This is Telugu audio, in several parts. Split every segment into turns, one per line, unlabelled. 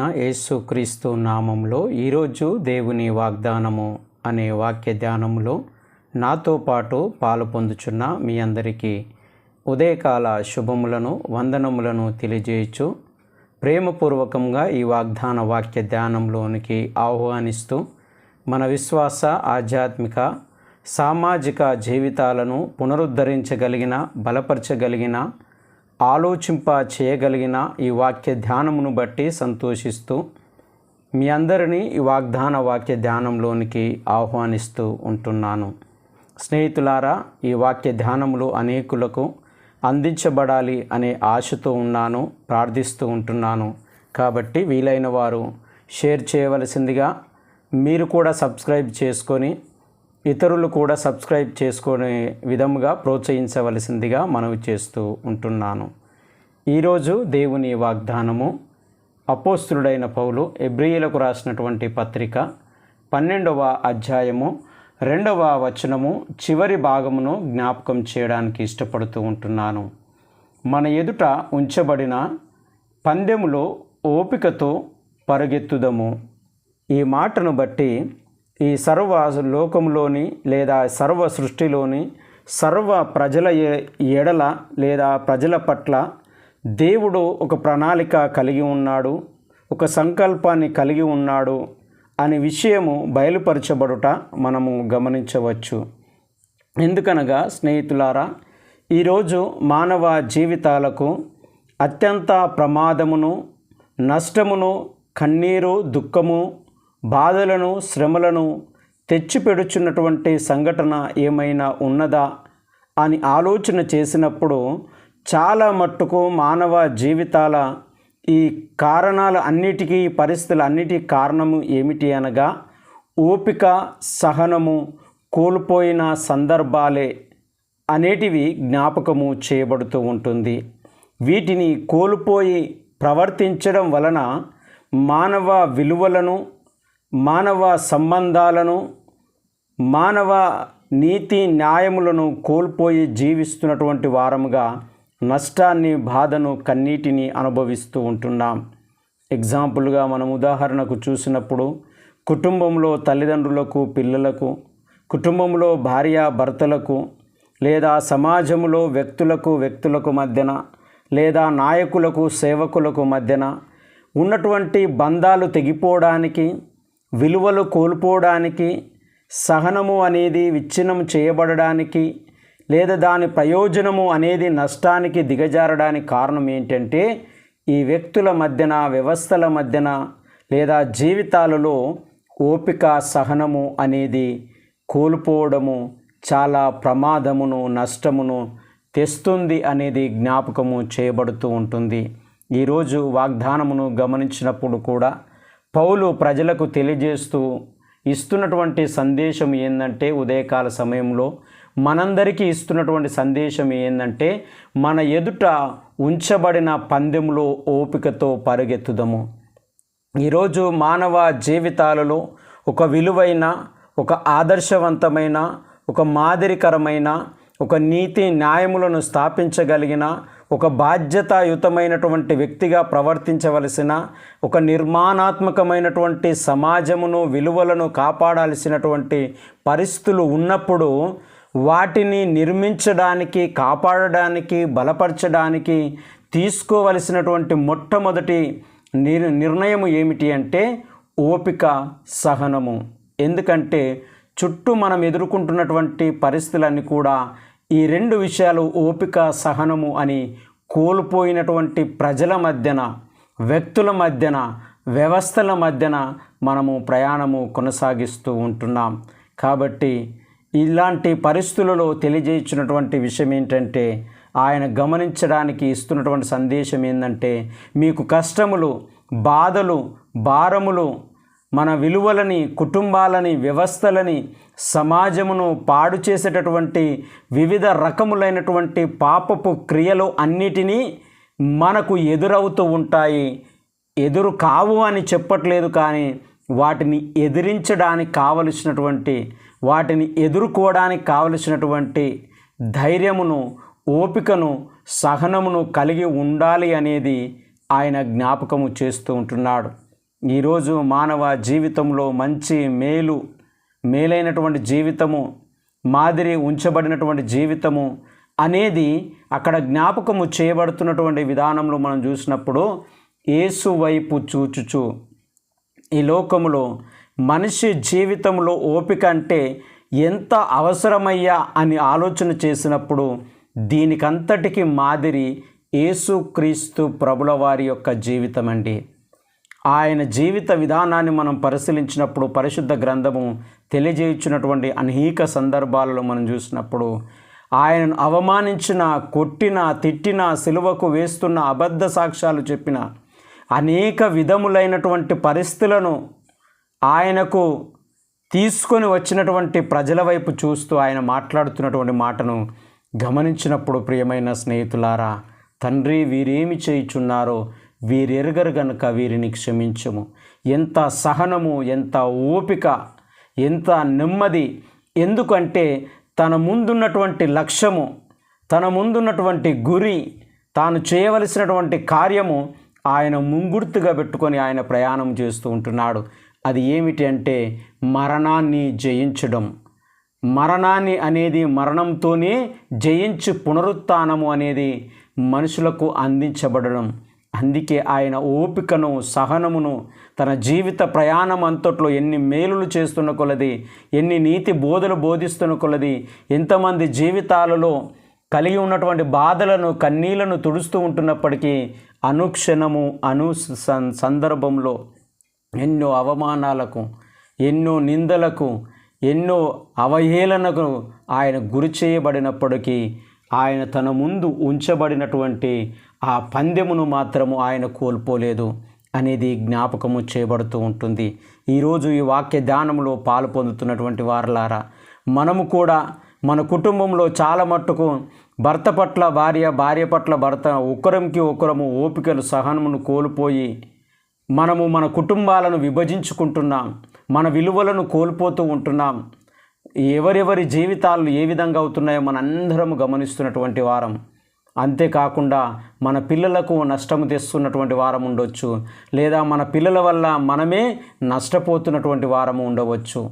ప్రభువైన యేసుక్రీస్తు నామంలో ఈరోజు దేవుని వాగ్దానము అనే వాక్య ధ్యానములో నాతో పాటు పాలు పొందుచున్న మీ అందరికీ ఉదయకాల శుభములను వందనములను తెలియజేయచ్చు. ప్రేమపూర్వకంగా ఈ వాగ్దాన వాక్య ధ్యానంలోనికి ఆహ్వానిస్తూ మన విశ్వాస ఆధ్యాత్మిక సామాజిక జీవితాలను పునరుద్ధరించగలిగిన బలపరచగలిగిన ఆలోచింప చేయగలిగిన ఈ వాక్య ధ్యానమును బట్టి సంతోషిస్తూ మీ అందరినీ ఈ వాగ్దాన వాక్య ధ్యానంలోనికి ఆహ్వానిస్తూ ఉంటున్నాను. స్నేహితులారా ఈ వాక్య ధ్యానములు అనేకులకు అందించబడాలి అనే ఆశతో ఉన్నాను ప్రార్థిస్తూ ఉంటున్నాను. కాబట్టి వీలైన వారు షేర్ చేయవలసిందిగా మీరు కూడా సబ్స్క్రైబ్ చేసుకొని ఇతరులు కూడా సబ్స్క్రైబ్ చేసుకునే విధముగా ప్రోత్సహించవలసిందిగా మనవి చేస్తూ ఉంటున్నాను. ఈరోజు దేవుని వాగ్దానము అపోస్తుడైన పౌలు ఎబ్రియులకు రాసినటువంటి పత్రిక పన్నెండవ అధ్యాయము రెండవ వచనము చివరి భాగమును జ్ఞాపకం చేయడానికి ఇష్టపడుతూ ఉంటున్నాను. మన ఎదుట ఉంచబడిన పందెములో ఓపికతో పరుగెత్తుదము. ఈ మాటను బట్టి ఈ సర్వ లోకంలోని లేదా సర్వ సృష్టిలోని సర్వ ప్రజల ఎడల లేదా ప్రజల పట్ల దేవుడు ఒక ప్రణాళిక కలిగి ఉన్నాడు ఒక సంకల్పాన్ని కలిగి ఉన్నాడు అనే విషయము బయలుపరచబడుట మనము గమనించవచ్చు. ఎందుకనగా స్నేహితులారా ఈరోజు మానవ జీవితాలకు అత్యంత ప్రమాదమును నష్టమును కన్నీరు దుఃఖము బాధలను శ్రమలను తెచ్చిపెడుచున్నటువంటి సంఘటన ఏమైనా ఉన్నదా అని ఆలోచన చేసినప్పుడు చాలా మట్టుకు మానవ జీవితాల ఈ కారణాల అన్నిటికీ పరిస్థితులు అన్నిటికీ కారణము ఏమిటి అనగా ఓపిక సహనము కోల్పోయిన సందర్భాలే అనేటివి జ్ఞాపకము చేయబడుతూ ఉంటుంది. వీటిని కోల్పోయి ప్రవర్తించడం వలన మానవ విలువలను మానవ సంబంధాలను మానవ నీతి న్యాయములను కోల్పోయి జీవిస్తున్నటువంటి వారముగా నష్టాన్ని బాధను కన్నీటిని అనుభవిస్తూ ఉంటున్నాం. ఎగ్జాంపుల్గా మనం ఉదాహరణకు చూసినప్పుడు కుటుంబంలో తల్లిదండ్రులకు పిల్లలకు కుటుంబంలో భార్య భర్తలకు లేదా సమాజంలో వ్యక్తులకు వ్యక్తులకు మధ్యన లేదా నాయకులకు సేవకులకు మధ్యన ఉన్నటువంటి బంధాలు తెగిపోవడానికి విలువలు కోల్పోవడానికి సహనము అనేది విచ్ఛిన్నం చేయబడడానికి లేదా దాని ప్రయోజనము అనేది నష్టానికి దిగజారడానికి కారణం ఏంటంటే ఈ వ్యక్తుల మధ్యన వ్యవస్థల మధ్యన లేదా జీవితాలలో ఓపిక సహనము అనేది కోల్పోవడము చాలా ప్రమాదమును నష్టమును తెస్తుంది అనేది జ్ఞాపకము చేయబడుతూ ఉంటుంది. ఈరోజు వాగ్దానమును గమనించినప్పుడు కూడా పౌలు ప్రజలకు తెలియజేస్తూ ఇస్తున్నటువంటి సందేశం ఏంటంటే ఉదయకాల సమయంలో మనందరికీ ఇస్తున్నటువంటి సందేశం ఏంటంటే మన ఎదుట ఉంచబడిన పందెంలో ఓపికతో పరుగెత్తుదము. ఈరోజు మానవ జీవితాలలో ఒక విలువైన ఒక ఆదర్శవంతమైన ఒక మాదిరికరమైన ఒక నీతి న్యాయములను స్థాపించగలిగిన ఒక బాధ్యతాయుతమైనటువంటి వ్యక్తిగా ప్రవర్తించవలసిన ఒక నిర్మాణాత్మకమైనటువంటి సమాజమును విలువలను కాపాడాల్సినటువంటి పరిస్థితులు ఉన్నప్పుడు వాటిని నిర్మించడానికి కాపాడడానికి బలపరచడానికి తీసుకోవలసినటువంటి మొట్టమొదటి నిర్ నిర్ణయం ఏమిటి అంటే ఓపిక సహనము. ఎందుకంటే చుట్టూ మనం ఎదుర్కొంటున్నటువంటి పరిస్థితులన్నీ కూడా ఈ రెండు విషయాలు ఓపిక సహనము అని కోల్పోయినటువంటి ప్రజల మధ్యన వ్యక్తుల మధ్యన వ్యవస్థల మధ్యన మనము ప్రయాణము కొనసాగిస్తూ ఉంటున్నాం. కాబట్టి ఇలాంటి పరిస్థితులలో తెలియజేయించినటువంటి విషయం ఏంటంటే ఆయన గమనించడానికి ఇస్తున్నటువంటి సందేశం ఏంటంటే మీకు కష్టములు బాధలు భారములు మన విలువలని కుటుంబాలని వ్యవస్థలని సమాజమును పాడు చేసేటటువంటి వివిధ రకములైనటువంటి పాపపు క్రియలు అన్నిటినీ మనకు ఎదురవుతూ ఉంటాయి. ఎదురు కావు అని చెప్పట్లేదు కానీ వాటిని ఎదిరించడానికి కావలసినటువంటి వాటిని ఎదుర్కోవడానికి కావలసినటువంటి ధైర్యమును ఓపికను సహనమును కలిగి ఉండాలి అనేది ఆయన జ్ఞాపకము చేస్తూ ఉంటున్నాడు. ఈరోజు మానవ జీవితంలో మంచి మేలు మేలైనటువంటి జీవితము మాదిరి ఉంచబడినటువంటి జీవితము అనేది అక్కడ జ్ఞాపకము చేయబడుతున్నటువంటి విధానంలో మనం చూసినప్పుడు యేసు వైపు చూచుచు. ఈ లోకములో మనిషి జీవితంలో ఓపిక అంటే ఎంత అవసరమయ్యా అని ఆలోచన చేసినప్పుడు దీనికంతటికి మాదిరి యేసుక్రీస్తు ప్రభుల వారి యొక్క జీవితం అండి ఆయన జీవిత విధానాన్ని మనం పరిశీలించినప్పుడు పరిశుద్ధ గ్రంథము తెలియజేయుచున్నటువంటి అనేక సందర్భాలలో మనం చూసినప్పుడు ఆయనను అవమానించిన కొట్టిన తిట్టిన సిలువకు వేస్తున్న అబద్ధ సాక్ష్యాలు చెప్పిన అనేక విధములైనటువంటి పరిస్థితులను ఆయనకు తీసుకొని వచ్చినటువంటి ప్రజల వైపు చూస్తూ ఆయన మాట్లాడుతున్నటువంటి మాటను గమనించినప్పుడు ప్రియమైన స్నేహితులారా తండ్రి వీరేమి చేయుచున్నారో వీరెరగరు గనుక వీరిని క్షమించము. ఎంత సహనము ఎంత ఓపిక ఎంత నెమ్మది ఎందుకంటే తన ముందున్నటువంటి లక్ష్యము తన ముందున్నటువంటి గురి తాను చేయవలసినటువంటి కార్యము ఆయన ముంగుర్తుగా పెట్టుకొని ఆయన ప్రయాణం చేస్తూ ఉంటున్నాడు. అది ఏమిటి అంటే మరణాన్ని జయించడం. మరణాన్ని అనేది మరణంతోనే జయించి పునరుత్నము అనేది మనుషులకు అందించబడడం. అందుకే ఆయన ఓపికను సహనమును తన జీవిత ప్రయాణం అంతట్లో ఎన్ని మేలులు చేస్తున్న కొలది ఎన్ని నీతి బోధలు బోధిస్తున్న కొలది ఎంతమంది జీవితాలలో కలిగి ఉన్నటువంటి బాధలను కన్నీళ్ళను తుడుస్తూ ఉంటున్నప్పటికీ అనుక్షణము అను సందర్భంలో ఎన్నో అవమానాలకు ఎన్నో నిందలకు ఎన్నో అవహేళనకు ఆయన గురి చేయబడినప్పటికీ ఆయన తన ముందు ఉంచబడినటువంటి ఆ పందెమును మాత్రము ఆయన కోల్పోలేదు అనేది జ్ఞాపకము చేయబడుతూ ఉంటుంది. ఈరోజు ఈ వాక్య ధ్యానంలో పాలు పొందుతున్నటువంటి వారలారా మనము కూడా మన కుటుంబంలో చాలా మట్టుకు భర్త పట్ల భార్య భార్య పట్ల భర్త ఒకరికి ఒకరము ఓపికను సహనమును కోల్పోయి మనము మన కుటుంబాలను విభజించుకుంటున్నాం మన విలువలను కోల్పోతూ ఉంటున్నాం. ఎవరెవరి జీవితాలు ఏ విధంగా అవుతున్నాయో మనందరం గమనిస్తున్నటువంటి వారం. అంతేకాకుండా మన పిల్లలకు నష్టము తెస్తున్నటువంటి వారం ఉండొచ్చు. లేదా మన పిల్లల వల్ల మనమే నష్టపోతున్నటువంటి వారము ఉండవచ్చు.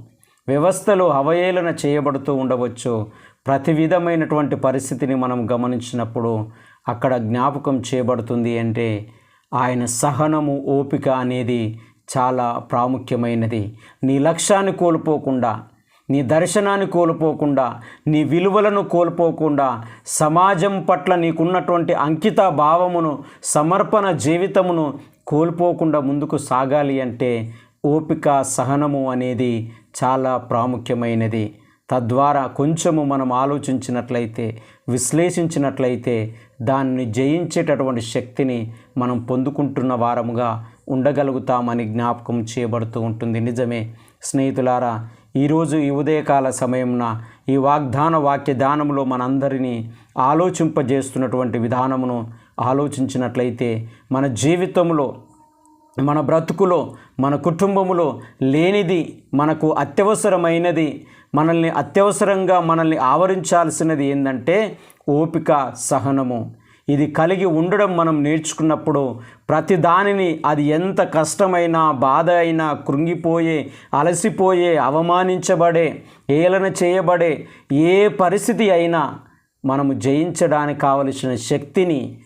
వ్యవస్థలు అవహేళన చేయబడుతూ ఉండవచ్చు. ప్రతి విధమైనటువంటి పరిస్థితిని మనం గమనించినప్పుడు అక్కడ జ్ఞాపకం చేయబడుతుంది అంటే ఆయన సహనము ఓపిక అనేది చాలా ప్రాముఖ్యమైనది. నీ లక్ష్యాన్ని కోల్పోకుండా నీ దర్శనాన్ని కోల్పోకుండా నీ విలువలను కోల్పోకుండా సమాజం పట్ల నీకున్నటువంటి అంకిత భావమును సమర్పణ జీవితమును కోల్పోకుండా ముందుకు సాగాలి అంటే ఓపిక సహనము అనేది చాలా ప్రాముఖ్యమైనది. తద్వారా కొంచెము మనం ఆలోచించినట్లయితే విశ్లేషించినట్లయితే దాన్ని జయించేటటువంటి శక్తిని మనం పొందుకుంటున్న వారముగా ఉండగలుగుతామని జ్ఞాపకం చేయబడుతూ ఉంటుంది. నిజమే స్నేహితులారా ఈరోజు ఈ ఉదయకాల సమయంన ఈ వాగ్దాన వాక్య ధ్యానంలో మనందరినీ ఆలోచింపజేస్తున్నటువంటి విధానమును ఆలోచించినట్లయితే మన జీవితంలో మన బ్రతుకులో మన కుటుంబములో లేనిది మనకు అత్యవసరమైనది మనల్ని అత్యవసరంగా మనల్ని ఆవరించాల్సినది ఏంటంటే ఓపిక సహనము. ఇది కలిగి ఉండడం మనం నేర్చుకున్నప్పుడు ప్రతి దానిని అది ఎంత కష్టమైనా బాధ అయినా కృంగిపోయే అలసిపోయే అవమానించబడే ఏలన చేయబడే ఏ పరిస్థితి అయినా మనము జయించడానికి కావలసిన శక్తిని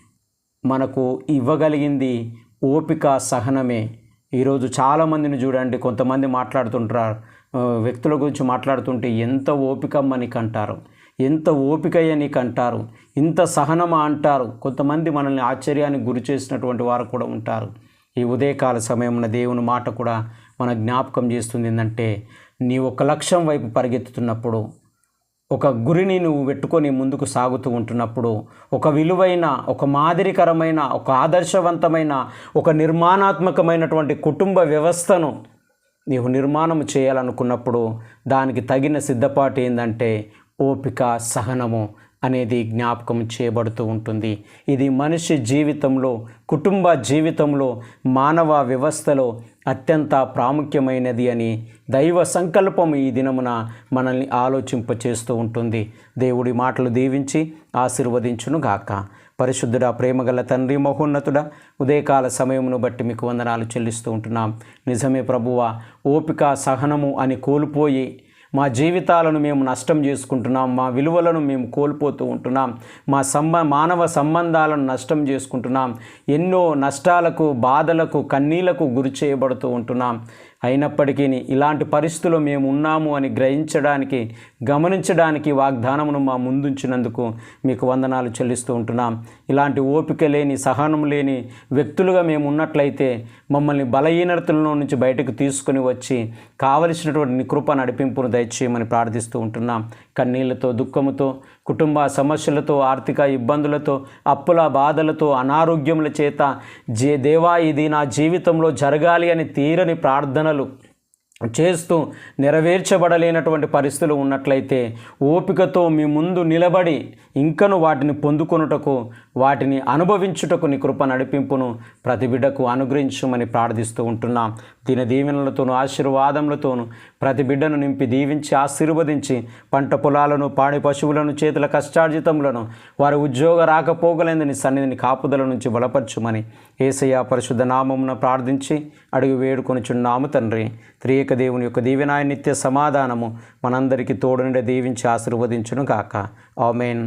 మనకు ఇవ్వగలిగింది ఓపిక సహనమే. ఈరోజు చాలామందిని చూడండి కొంతమంది మాట్లాడుతుంటారు వ్యక్తుల గురించి మాట్లాడుతుంటే ఎంత ఓపిక నీకు అంటారు ఎంత ఓపికయ్య నీకు అంటారు ఇంత సహనమా అంటారు? కొంతమంది మనల్ని ఆశ్చర్యానికి గురి చేసినటువంటి వారు కూడా ఉంటారు. ఈ ఉదయకాల సమయంలో దేవుని మాట కూడా మన జ్ఞాపకం చేస్తుంది ఏంటంటే నీ ఒక లక్ష్యం వైపు పరిగెత్తుతున్నప్పుడు ఒక గురిని నువ్వు పెట్టుకొని ముందుకు సాగుతూ ఉంటున్నప్పుడు ఒక విలువైన ఒక మాదిరికరమైన ఒక ఆదర్శవంతమైన ఒక నిర్మాణాత్మకమైనటువంటి కుటుంబ వ్యవస్థను నీవు నిర్మాణం చేయాలనుకున్నప్పుడు దానికి తగిన సిద్ధపాటు ఏంటంటే ఓపిక సహనము అనేది జ్ఞాపకం చేయబడుతూ ఉంటుంది. ఇది మనిషి జీవితంలో కుటుంబ జీవితంలో మానవ వ్యవస్థలో అత్యంత ప్రాముఖ్యమైనది అని దైవ సంకల్పం ఈ దినమున మనల్ని ఆలోచింపచేస్తూ ఉంటుంది. దేవుడి మాటలు దీవించి ఆశీర్వదించును గాక. పరిశుద్ధుడా ప్రేమగల తండ్రి మహోన్నతుడా ఉదయకాల సమయమును బట్టి మీకు వందనాలు చెల్లిస్తూ ఉంటున్నాం. నిజమే ప్రభువ ఓపిక సహనము అని కోల్పోయి మా జీవితాలను మేము నష్టం చేసుకుంటున్నాం మా విలువలను మేము కోల్పోతూ ఉంటున్నాం మా సంబ మానవ సంబంధాలను నష్టం చేసుకుంటున్నాం ఎన్నో నష్టాలకు బాధలకు కన్నీళ్ళకు గురి చేయబడుతూ ఉంటున్నాం. అయినప్పటికీ ఇలాంటి పరిస్థితుల్లో మేము ఉన్నాము అని గ్రహించడానికి గమనించడానికి వాగ్దానమును మా ముందుంచినందుకు మీకు వందనాలు చెల్లిస్తూ ఉంటున్నాం. ఇలాంటి ఓపిక లేని సహనం లేని వ్యక్తులుగా మేము ఉన్నట్లయితే మమ్మల్ని బలహీనతల నుంచి బయటకు తీసుకొని వచ్చి కావలసినటువంటి నికృప నడిపింపును దయచేయమని ప్రార్థిస్తూ ఉంటున్నాం. కన్నీళ్ళతో దుఃఖముతో కుటుంబ సమస్యలతో ఆర్థిక ఇబ్బందులతో అప్పుల బాధలతో అనారోగ్యముల చేత జే దేవా ఇది నా జీవితంలో జరగాలి అని తీరని ప్రార్థన lalu చేస్తూ నెరవేర్చబడలేనటువంటి పరిస్థితులు ఉన్నట్లయితే ఓపికతో మీ ముందు నిలబడి ఇంకను వాటిని పొందుకొనుటకు వాటిని అనుభవించుటకు నీ కృప నడిపింపును ప్రతి బిడ్డకు అనుగ్రహించమని ప్రార్థిస్తూ ఉంటున్నాం. దీని దీవెనలతోనూ ఆశీర్వాదములతోనూ ప్రతి బిడ్డను నింపి దీవించి ఆశీర్వదించి పంట పొలాలను పాడి పశువులను చేతుల కష్టార్జితములను వారి ఉద్యోగ రాకపోగలేందని సన్నిధిని కాపుదల నుంచి బలపరచుమని ఏసయ్య పరిశుద్ధ నామమున ప్రార్థించి అడుగు వేడుకొనిచున్నాము తండ్రి. త్రియక దేవుని యొక్క దీవెనాయ నిత్య సమాధానము మనందరికీ తోడునిండే దీవించి ఆశీర్వదించును గాక ఆమెన్.